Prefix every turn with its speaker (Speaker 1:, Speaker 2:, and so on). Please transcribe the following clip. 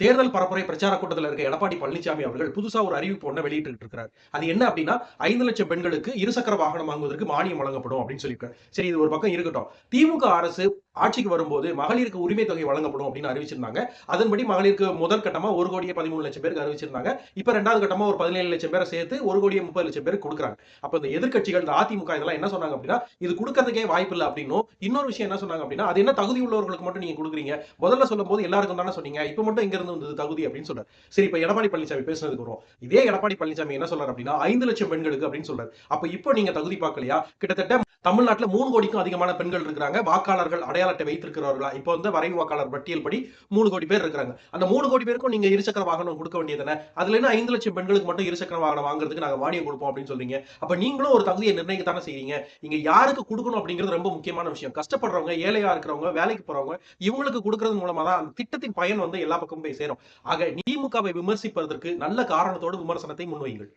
Speaker 1: தேர்தல் பரப்புரை பிரச்சார கூட்டத்தில் இருக்க எடப்பாடி பழனிசாமி அவர்கள் புதுசா ஒரு அறிவிப்பு ஒண்ண வெளியிட்டு இருக்கிறார். அது என்ன அப்படின்னா ஐந்து லட்சம் பெண்களுக்கு இருசக்கர வாகனம் வாங்குவதற்கு மானியம் வழங்கப்படும் அப்படின்னு சொல்லியிருக்காரு. சரி இது ஒரு பக்கம் இருக்கட்டும். திமுக அரசு ஆட்சிக்கு வரும்போது மகளிருக்கு உரிமை தொகை வழங்கப்படும் அப்படின்னு அறிவிச்சிருந்தாங்க. அதன்படி மகளிருக்கு முதல் கட்டமா ஒரு கோடியே பதிமூணு லட்சம் பேருக்கு அறிவிச்சிருந்தாங்க. இப்ப ரெண்டாவது கட்டமா ஒரு பதினேழு லட்சம் பேரை சேர்த்து ஒரு கோடியே முப்பது லட்சம் பேருக்கு கொடுக்குறாங்க. அப்ப இந்த எதிர்கட்சிகள் இந்த அதிமுக இதெல்லாம் என்ன சொன்னாங்க அப்படின்னா இது கொடுக்கறதுக்கே வாய்ப்பு இல்லை அப்படின்னும். இன்னொரு விஷயம் என்ன சொன்னாங்க அப்படின்னா அது என்ன தகுதி உள்ளவர்களுக்கு மட்டும் நீங்க கொடுக்குறீங்க? முதல்ல சொல்லும் போது எல்லாருக்கும் தானே சொன்னீங்க. இப்ப மட்டும் இங்க இருந்து வந்தது தகுதி அப்படின்னு சொல்றாரு. சரி இப்ப எடப்பாடி பழனிசாமி பேசுனதுக்கு வரும் இதே எடப்பாடி பழனிசாமி என்ன சொல்றாரு அப்படின்னா ஐந்து லட்சம் பெண்களுக்கு அப்படின்னு சொல்றாரு. அப்ப இப்போ நீங்க தகுதி பார்க்கலையா? கிட்டத்தட்ட தமிழ்நாட்டுல மூணு கோடிக்கும் அதிகமான பெண்கள் இருக்கிறாங்க. வாக்காளர்கள் அடையாள அட்டை வைத்திருக்கிறவர்களா? இப்போ வந்து வரைவு வாக்காளர் பட்டியல் படி மூணு கோடி பேர் இருக்கிறாங்க. அந்த மூணு கோடி பேருக்கும் நீங்க இருசக்கர வாகனம் கொடுக்க வேண்டியதானே அதுல என்ன ஐந்து லட்சம் பெண்களுக்கு மட்டும் இருசக்கர வாகனம் வாங்குறதுக்கு நாங்க மானியம் கொடுப்போம் அப்படின்னு சொல்றீங்க. அப்ப நீங்களும் ஒரு தகுதியை நிர்ணயிக்கத்தானே செய்றீங்க? இங்க யாருக்கு கொடுக்கணும் அப்படிங்கிறது ரொம்ப முக்கியமான விஷயம். கஷ்டப்படுறவங்க ஏழையா இருக்கிறவங்க வேலைக்கு போறவங்க இவங்களுக்கு கொடுக்கறது மூலமா தான் அந்த திட்டத்தின் பயன் வந்து எல்லா பக்கமும் போய் சேரும். ஆக திமுகவை விமர்சிப்பதற்கு நல்ல காரணத்தோடு விமர்சனத்தை முன்வையுங்கள்.